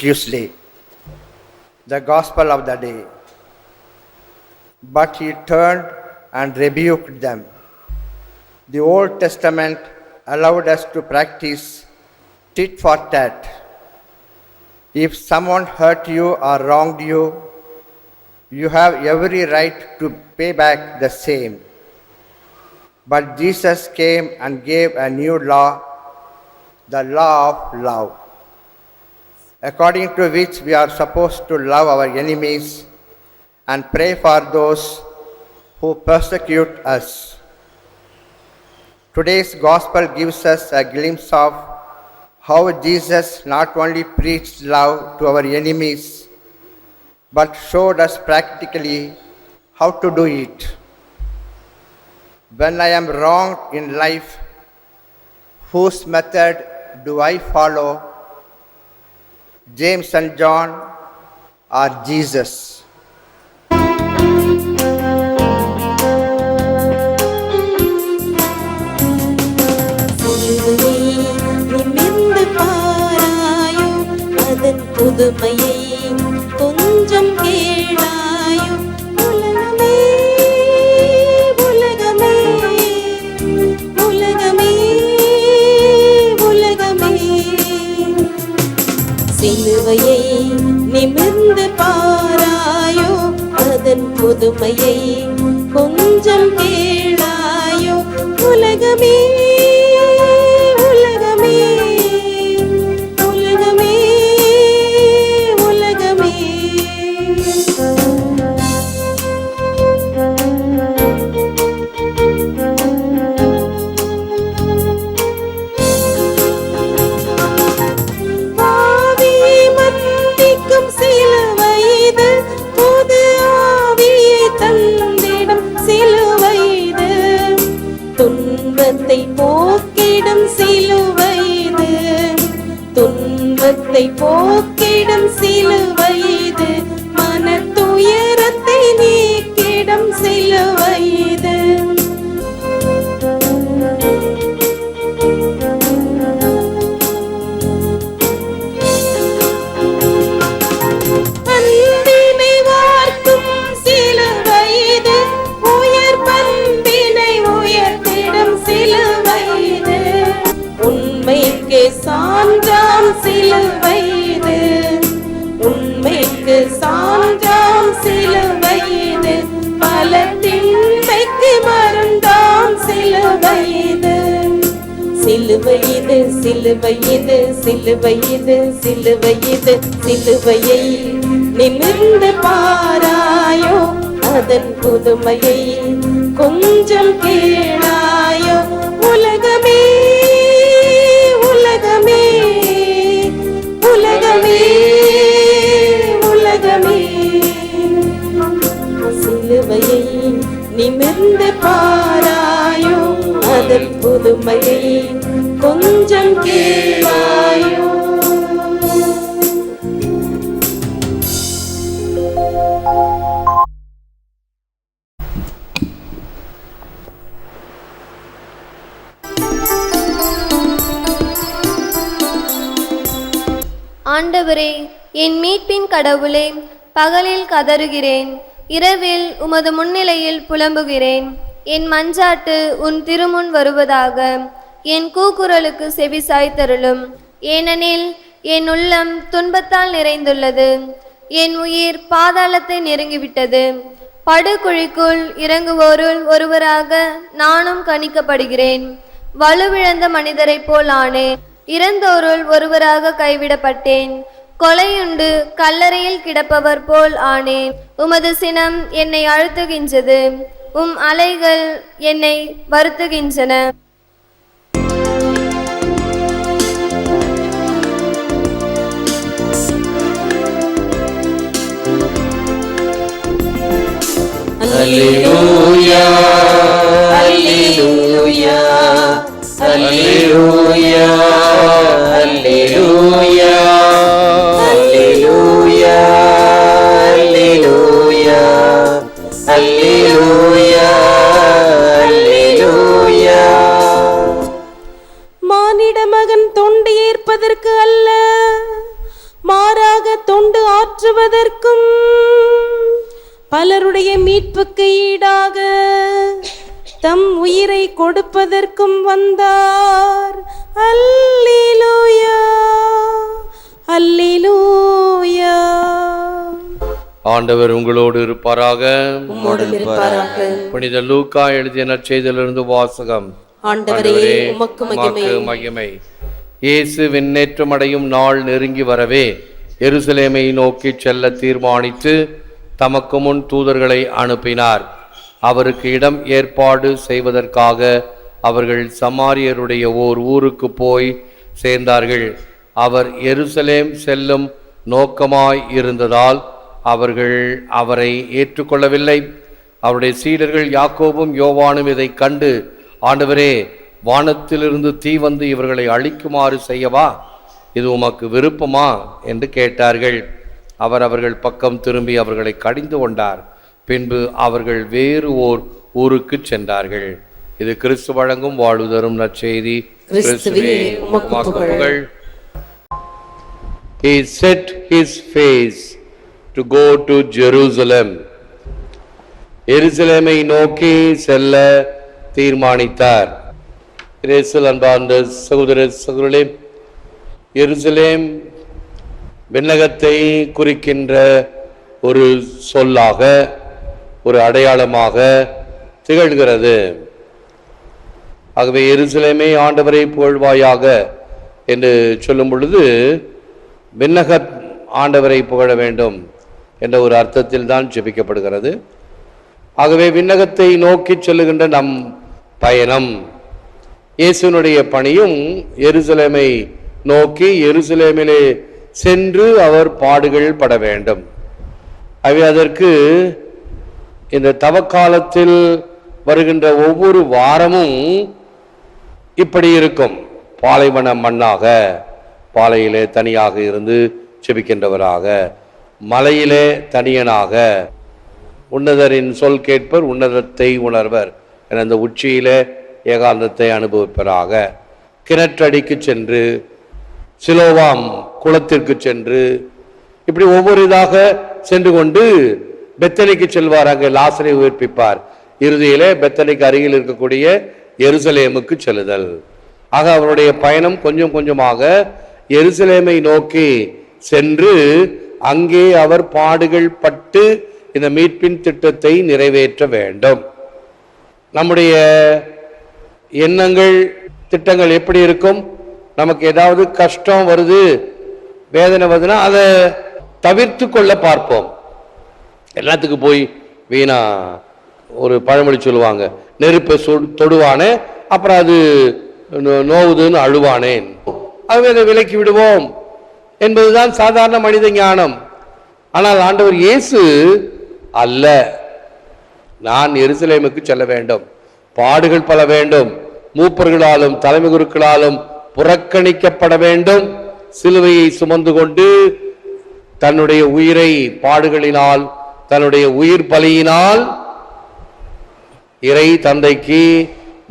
Tuesday, the gospel of the day. But he turned and rebuked them. The Old Testament allowed us to practice tit for tat. If someone hurt you or wronged you, you have every right to pay back the same. But Jesus came and gave a new law, the law of love, according to which we are supposed to love our enemies and pray for those who persecute us. Today's gospel gives us a glimpse of how Jesus not only preached love to our enemies, but showed us practically how to do it. When I am wronged in life, whose method do I follow? James and John are Jesus புதுமை நிமிர்ந்து பாராயோ அதன் புதுமையை கொஞ்சம் கேளாயோ. உலகமே சிலுவையிது சிலுவையிது சிலுவையிது சிலுவையிது சிலுவையை நிமிர்ந்து பாராயோ அதன் புதுமையை கொஞ்சம் கேளாயோ. உலகமே உலகமே உலகமே உலகமே. சிலுவையை நிமிர்ந்து பாராயோ புதுமையை கொஞ்சம் கேளாயோ ஆண்டவரே என் மீட்பின் கடவுளே பகலில் கதறுகிறேன் இரவில் உமது முன்னிலையில் புலம்புகிறேன். என் மஞ்சாட்டு உன் திருமுன் வருவதாக என் கூக்குரலுக்கு செவி சாய்த்தருளும். ஏனெனில் என் உள்ளம் துன்பத்தால் நிறைந்துள்ளது. என் உயிர் பாதாளத்தை நெருங்கிவிட்டது. படுகுழிக்குள் இறங்குவோருள் ஒருவராக நானும் கணிக்கப்படுகிறேன். வலுவிழந்த மனிதரைப் போல் ஆனேன் இறந்தோருள் ஒருவராக கைவிடப்பட்டேன். கொலையுண்டு கல்லறையில் கிடப்பவர் போல் ஆனேன் உமது சினம் என்னை அழுத்துகின்றது. உம் அலைகள் என்னை வருத்துகின்றன Hallelujah, Hallelujah, Hallelujah. ஆண்டவர் உங்களோடு இருப்பாராக. புனித லூக்கா எழுதிய நற்செய்தியிலிருந்து வாசகம். மகிமை. இயேசு விண்ணேற்றம் அடையும் நாள் நெருங்கி வரவே எருசலேமை நோக்கி செல்ல தீர்மானித்து தமக்கு முன் தூதர்களை அனுப்பினார். அவருக்கு இடம் ஏற்பாடு செய்வதற்காக அவர்கள் சமாரியருடைய ஓர் ஊருக்கு போய் சேர்ந்தார்கள். அவர் எருசலேம் செல்லும் நோக்கமாய் இருந்ததால் அவர்கள் அவரை ஏற்றுக்கொள்ளவில்லை. அவருடைய சீடர்கள் யாக்கோபும் யோவானும் இதை கண்டு ஆண்டவரே வானத்திலிருந்து தீ வந்து இவர்களை அழிக்குமாறு செய்யவா? இது உமக்கு விருப்பமா? என்று கேட்டார்கள். அவர் அவர்கள் பக்கம் திரும்பி அவர்களை கடிந்து கொண்டார். பின்பு அவர்கள் வேறு ஓர் ஊருக்கு சென்றார்கள். இது கிறிஸ்து வழங்கும் வாழ்வு தரும் நற்செய்தி. He set his face to go to Jerusalem எருசலேமை நோக்கி செல்ல தீர்மானித்தார். இயேசுவில் அன்பார்ந்த சகோதர சகோதரே எருசலேம் விண்ணகத்தை குறிக்கின்ற ஒரு சொல்லாக ஒரு அடையாளமாக திகழ்கிறது. ஆகவே எருசலேமே ஆண்டவரை புகழ்வாயாக என்று சொல்லும் பொழுது விண்ணக ஆண்டவரை புகழ வேண்டும். என்ற ஒரு அர்த்தத்தில் தான் ஜெபிக்கப்படுகிறது. ஆகவே விண்ணகத்தை நோக்கி செல்லுகின்ற நம் பயணம். இயேசுனுடைய பணியும் எருசலேமை நோக்கி எருசலேமிலே சென்று அவர் பாடுகள் பட வேண்டும். ஆகவே அதற்கு இந்த தவக்காலத்தில் வருகின்ற ஒவ்வொரு வாரமும் இப்படி இருக்கும். பாலைவன மண்ணாக பாலையிலே தனியாக இருந்து செபிக்கின்றவராக மலையிலே தனியனாக. உன்னதரின் சொல் கேட்பர் உன்னதத்தை உணர்வர் என அந்த உச்சியிலே ஏகாந்தத்தை அனுபவிப்பராக. கிணற்றடிக்கு சென்று சிலோவாம் குளத்திற்கு சென்று இப்படி ஒவ்வொரு இதாக சென்று கொண்டு பெத்தனைக்கு செல்வார். அங்கே லாசரை உயிர்ப்பிப்பார். இறுதியிலே பெத்தனைக்கு அருகில் இருக்கக்கூடிய எருசலேமுக்கு செல்லுதல். ஆக அவருடைய பயணம் கொஞ்சம் கொஞ்சமாக எருசலேமை நோக்கி சென்று அங்கே அவர் பாடுகள் பட்டு இந்த மீட்பின் திட்டத்தை நிறைவேற்ற வேண்டும். நம்முடைய எண்ணங்கள் திட்டங்கள் எப்படி இருக்கும்? நமக்கு ஏதாவது கஷ்டம் வருது வேதனை வருதுன்னா அதை தவிர்த்து கொள்ள பார்ப்போம். எல்லாத்துக்கும் போய் வீணா ஒரு பழமொழி சொல்லுவாங்க நெருப்பை சொ- தொடுவானே அப்புறம் அது நோ- நோவுதுன்னு அழுவானேன். அதுவே அதை விலக்கி விடுவோம். என்பதுதான் சாதாரண மனித ஞானம். ஆனால் ஆண்டவர் இயேசு அல்ல. நான் எருசலேமுக்கு செல்ல வேண்டும். பாடுகள் பல வேண்டும். மூப்பர்களாலும் தலைமை குருக்களாலும் புறக்கணிக்கப்பட வேண்டும். சிலுவையை சுமந்து கொண்டு தன்னுடைய உயிரை பாடுகளினால் தன்னுடைய உயிர் பலியினால் இறை தந்தைக்கு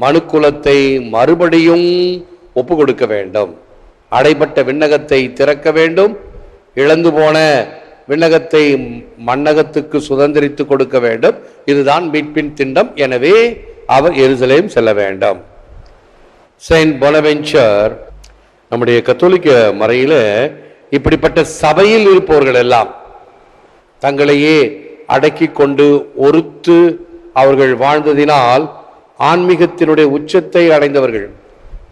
மனுக்குலத்தை மறுபடியும் ஒப்பு கொடுக்க வேண்டும். அடைபட்ட விண்ணகத்தை திறக்க வேண்டும். இழந்து போன விண்ணகத்தை மண்ணகத்துக்கு சுதந்திரித்து கொடுக்க வேண்டும். இதுதான் மீட்பின் திண்டம். எனவே அவர் எருசலேம் செல்ல வேண்டும். செயின்ட் பொனவென்ச்சர் நம்முடைய கத்தோலிக்க முறையில் இப்படிப்பட்ட சபையில் இருப்பவர்கள் எல்லாம் தங்களையே அடக்கி கொண்டு ஒருத்து அவர்கள் வாழ்ந்ததினால் ஆன்மீகத்தினுடைய உச்சத்தை அடைந்தவர்கள்.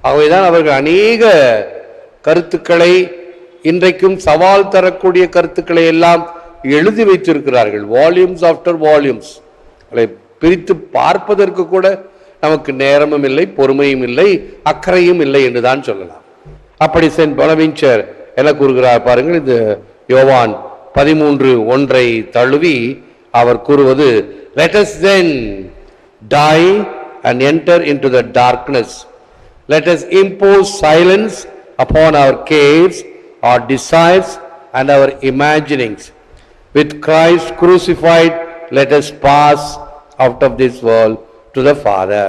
ஆகவேதான் அவர்கள் அநேக கருத்துக்களை இன்றைக்கும் சவால் தரக்கூடிய கருத்துக்களை எல்லாம் எழுதி வைத்திருக்கிறார்கள். வால்யூம்ஸ் ஆஃப்டர் வால்யூம்ஸ் அதை பிரித்து பார்ப்பதற்கு கூட நமக்கு நேரமும் இல்லை பொறுமையும் இல்லை அக்கறையும் இல்லை என்று தான் சொல்லலாம். அப்படி சென்ட் பொனவின்ச்சர் என்ன கூறுகிறார் பாருங்கள் இந்த யோவான் பதிமூன்று ஒன்றை தழுவி அவர் கூறுவது let's then then and enter into the darkness let's impose silence upon our caves our desires and our imaginings with Christ crucified let us pass out of this world to the Father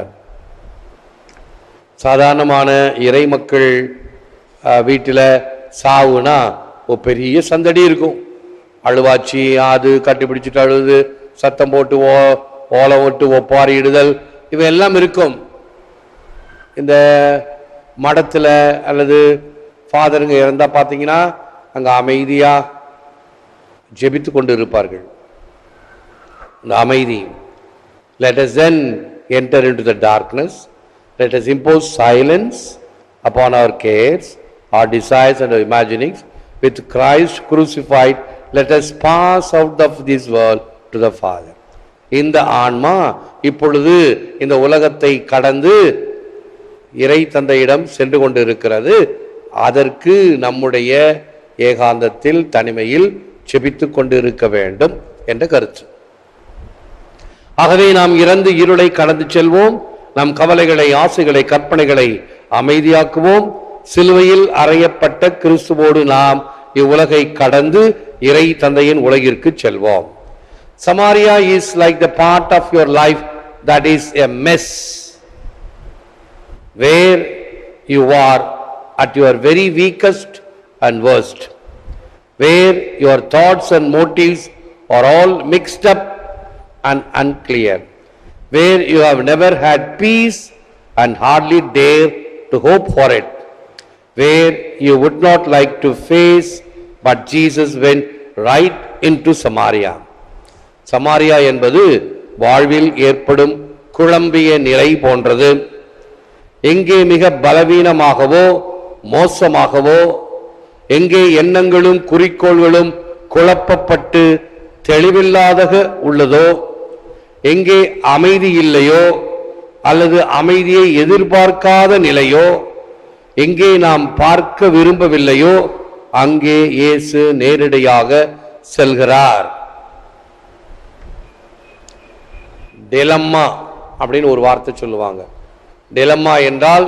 சாதாரணமான இறை மக்கள் வீட்டில் சாவுனா ஒரு பெரிய சந்தடி இருக்கும் அழுவாச்சி அது கட்டிப்பிடிச்சிட்டு அழுது சத்தம் போட்டு ஓ ஓலை விட்டு ஒப்பாரிடுதல் இவையெல்லாம் இருக்கும் இந்த மடத்தில் அல்லது ஃபாதருங்க இறந்தால் பார்த்தீங்கன்னா அங்கே அமைதியாக ஜெபித்து கொண்டு இருப்பார்கள் இந்த அமைதி let us then enter into the darkness let us impose silence upon our cares our desires and imaginings with Christ crucified let us pass out of this world to the father இந்த ஆன்மா இப்பொழுது இந்த உலகத்தை கடந்து இறை தந்தையிடம் சென்று கொண்டிருக்கிறது. அதற்கு நம்முடைய ஏகாந்தத்தில் தனிமையில் செபித்து கொண்டிருக்க வேண்டும் என்ற கருத்து. ஆகவே நாம் இறந்து இருளை கடந்து செல்வோம். நம் கவலைகளை ஆசைகளை கற்பனைகளை அமைதியாக்குவோம். சிலுவையில் அறையப்பட்ட கிறிஸ்துவோடு நாம் இவ்வுலகை கடந்து இறை தந்தையின் உலகிற்கு செல்வோம். Samaria is like the part of your life that is a mess where you are at your very weakest and worst, where your thoughts and motives are all mixed up and unclear, where you have never had peace and hardly dare to hope for it, where you would not like to face, but Jesus went right into Samaria. Samaria என்பது வாழ்வில் ஏற்படும் குழம்பிய நிலை போன்றது எங்கே மிக பலவீனமாகவோ மோசமாகவோ எங்கே எண்ணங்களும் குறிக்கோள்களும் குழப்பப்பட்டு தெளிவில்லாதக உள்ளதோ எங்கே அமைதி இல்லையோ அல்லது அமைதியை எதிர்பார்க்காத நிலையோ எங்கே நாம் பார்க்க விரும்பவில்லையோ அங்கே இயேசு நேரடியாக செல்கிறார். டெலம்மா அப்படின்னு ஒரு வார்த்தை சொல்லுவாங்க. டிலம்மா என்றால்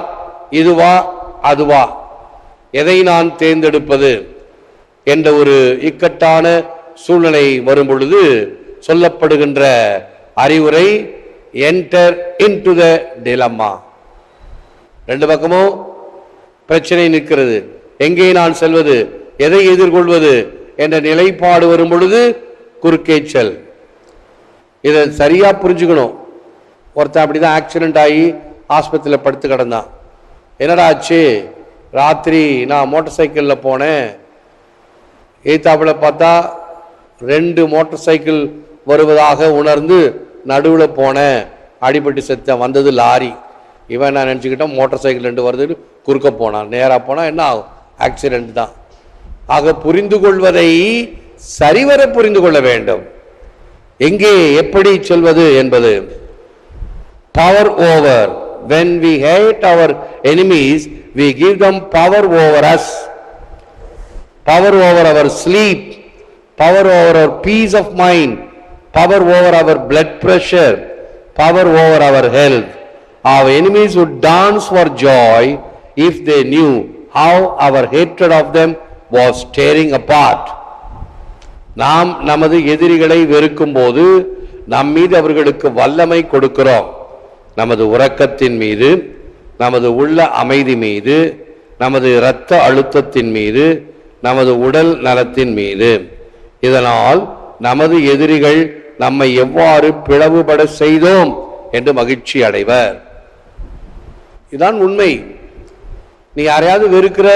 இதுவா அதுவா? எதை நான் தேர்ந்தெடுப்பது என்ற ஒரு இக்கட்டான சூழ்நிலை வரும் பொழுது சொல்லப்படுகின்ற அறிவுரை என்டர் இன்டு த டிலம்மா ரெண்டு பக்கமும் பிரச்சனை நிற்கிறது. எங்கே நான் செல்வது? எதை எதிர்கொள்வது? என்ற நிலைப்பாடு வரும் பொழுது குறுக்கேச்சல். இதை சரியா புரிஞ்சுக்கணும். ஒருத்தன் அப்படிதான் ஆக்சிடென்ட் ஆகி ஆஸ்பத்திரியில் படுத்து கிடந்தான். என்னடா ஆச்சு? ராத்திரி நான் மோட்டார் சைக்கிளில் போனேன். எய்த்தாப்புல பார்த்தா ரெண்டு மோட்டார் சைக்கிள் வருவதாக உணர்ந்து நடுவில் போனேன். அடிபட்டு செத்தேன் வந்தது லாரி. இவன் நான் நினச்சிக்கிட்டேன்? மோட்டார் சைக்கிள் ரெண்டு வருது குறுக்க போனான். நேராக போனால் என்ன ஆகும்? ஆக்சிடென்ட் தான். ஆக புரிந்து கொள்வதை சரிவர புரிந்து கொள்ள வேண்டும். எங்கே எப்படி செல்வது என்பது. Power over when we hate our enemies we give them power over us power over our sleep power over our peace of mind power over our blood pressure power over our health our enemies would dance for joy if they knew how our hatred of them was tearing apart நாம் நமது எதிரிகளை வெறுக்கும் போது நம் மீது அவர்களுக்கு வல்லமை கொடுக்கிறோம் நமது உறக்கத்தின் மீது நமது உள்ள அமைதி மீது நமது இரத்த அழுத்தத்தின் மீது நமது உடல் நலத்தின் மீது. இதனால் நமது எதிரிகள் நம்மை எவ்வாறு பிளவுபட செய்தோம் என்று மகிழ்ச்சி அடைவர். இதான் உண்மை. நீ யாரையாவது வெறுக்கிற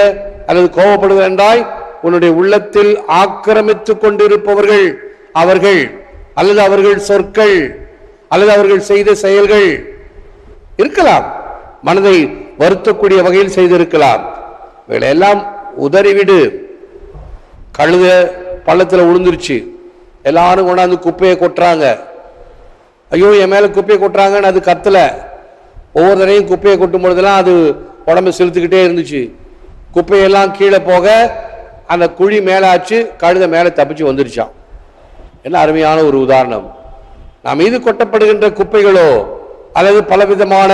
அல்லது கோபப்படுகிறாய் உன்னுடைய உள்ளத்தில் ஆக்கிரமித்துக் கொண்டிருப்பவர்கள் அவர்கள் அல்லது அவர்கள் சொற்கள் அல்லது அவர்கள் செய்த செயல்கள் இருக்கலாம். மனதை வருத்தக்கூடிய வகையில் செய்திருக்கலாம். இவைகளெல்லாம் உதறிவிடு. கழுத பள்ளத்தில் உளுந்துருச்சு எல்லாரும் கொண்டாந்து குப்பையை கொட்டுறாங்க. ஐயோ என் மேலே குப்பையை கொட்டுறாங்கன்னு அது கத்தலை. ஒவ்வொரு தடையும் குப்பையை கொட்டும் பொழுதெல்லாம் அது உடம்பு செலுத்துக்கிட்டே இருந்துச்சு. குப்பையெல்லாம் கீழே போக அந்த குழி மேலே ஆச்சு கழுத மேலே தப்பிச்சு வந்துருச்சான் என்ன அருமையான ஒரு உதாரணம். நாம் மீது கொட்டப்படுகின்ற குப்பைகளோ அல்லது பலவிதமான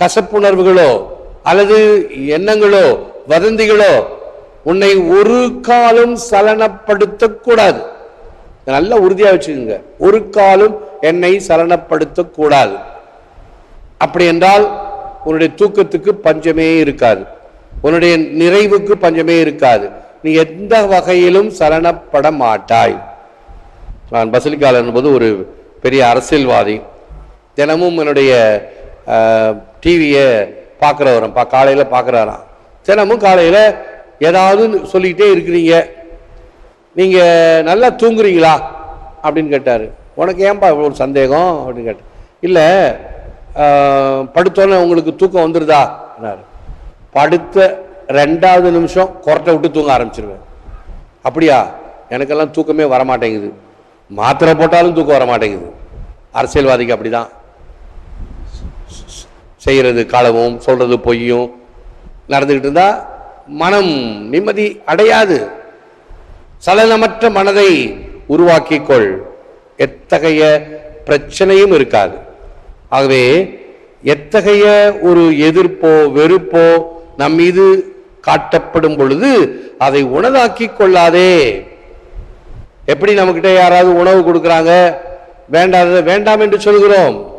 கசப்புணர்வுகளோ அல்லது எண்ணங்களோ வதந்திகளோ உன்னை ஒரு காலம் சலனப்படுத்த கூடாது நல்ல உறுதியா வச்சுக்கோங்க. ஒரு காலம் என்னை சலனப்படுத்த கூடாது அப்படி என்றால் உன்னுடைய தூக்கத்துக்கு பஞ்சமே இருக்காது. உன்னுடைய நிறைவுக்கு பஞ்சமே இருக்காது. நீ எந்த வகையிலும் சலனப்பட மாட்டாய். நான் பசிலிக்கால் என்பது ஒரு பெரிய அரசியல்வாதி. தினமும் என்னுடைய டிவியை பார்க்குறவரம் பா காலையில் பார்க்குறாராம் தினமும் காலையில் ஏதாவது சொல்லிக்கிட்டே இருக்கிறீங்க. நீங்கள் நல்லா தூங்குறீங்களா? அப்படின்னு கேட்டார். உனக்கு ஏன்பா இவ்வளோ ஒரு சந்தேகம்? அப்படின்னு கேட்டேன் இல்லை படுத்தோன்னே உங்களுக்கு தூக்கம் வந்துடுதா என்னார் படுத்த ரெண்டாவது நிமிஷம் குரட்டை விட்டு தூங்க ஆரம்பிச்சிருவேன். அப்படியா? எனக்கெல்லாம் தூக்கமே வரமாட்டேங்குது. மாத்திரை போட்டாலும் தூக்கம் வர மாட்டேங்குது அரசியல்வாதிக்கு அப்படிதான். செய்கிறது களவும் சொல்கிறது பொய்யும் நடந்துக்கிட்டு இருந்தால் மனம் நிம்மதி அடையாது. சலனமற்ற மனதை உருவாக்கிக்கொள். எத்தகைய பிரச்சனையும் இருக்காது. ஆகவே எத்தகைய ஒரு எதிர்ப்போ வெறுப்போ நம் மீது காட்டப்படும் பொழுது அதை உணதாக்கி கொள்ளாதே. எப்படி நம்மகிட்ட யாராவது உணவு கொடுக்குறாங்க? வேண்டாத வேண்டாம் என்று சொல்கிறோம்.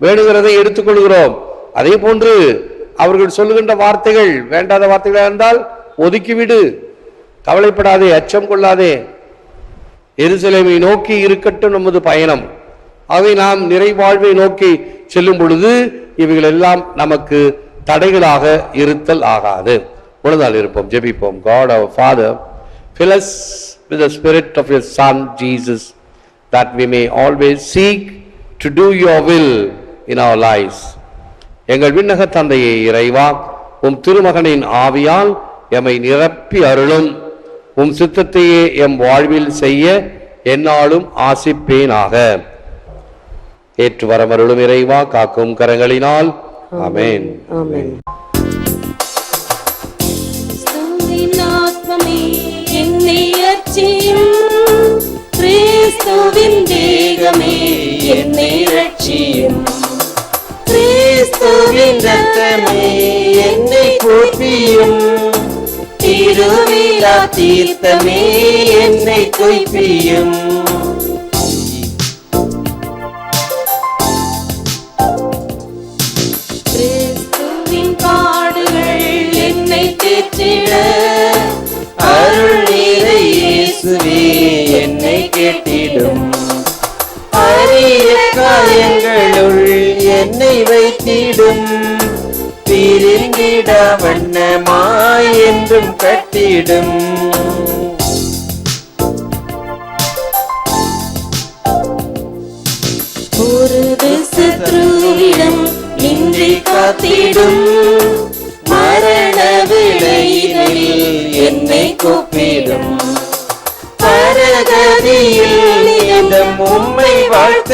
வேணுகிறதை எடுத்துக்கொள்கிறோம். அதே போன்று அவர்கள் சொல்லுகின்ற வார்த்தைகள் வேண்டாத வார்த்தைகளாக இருந்தால் ஒதுக்கிவிடு. கவலைப்படாதே அச்சம் கொள்ளாதே. எருசலேமை நோக்கி இருக்கட்டும் நமது பயணம். அவை நாம் நிறைவாழ்வை நோக்கி செல்லும் பொழுது இவைகள் எல்லாம் நமக்கு தடைகளாக இருத்தல் ஆகாது. உணர்ந்தால் இருப்போம் ஜெபிப்போம். God our Father fill us with with the spirit of your son Jesus that we may always seek to do your will. In our lives. எங்கள் விண்ணக தந்தையை இறைவா உம் திருமகனின் ஆவியால் எம்மை நிரப்பி அருளும். உம் சித்தத்தையே எம் வாழ்வில் செய்ய எந்நாளும் ஆசிப்பேனாக. ஏற்று வரமருளும் இறைவா காக்கும் கரங்களினால். ஆமென். ஆமென். கிறிஸ்துவின் ஆத்மமே என்னை அர்ச்சியும் கிறிஸ்துவின் ரத்தமே என்னை திருவிழா தீர்த்தமே என்னை கிறிஸ்துவின் பாடுகள் என்னை தேற்றிட என்னை வைத்திடும். பிரிந்திட வண்ணமாய் என்றும் கட்டிடும். ஒரு சத்ருவிடம் நின்றி காத்திடும். மரண விளையினில் என்னை கூப்பிடும். பரகதியில் நிதம் உம்மை வாழ்த்தவே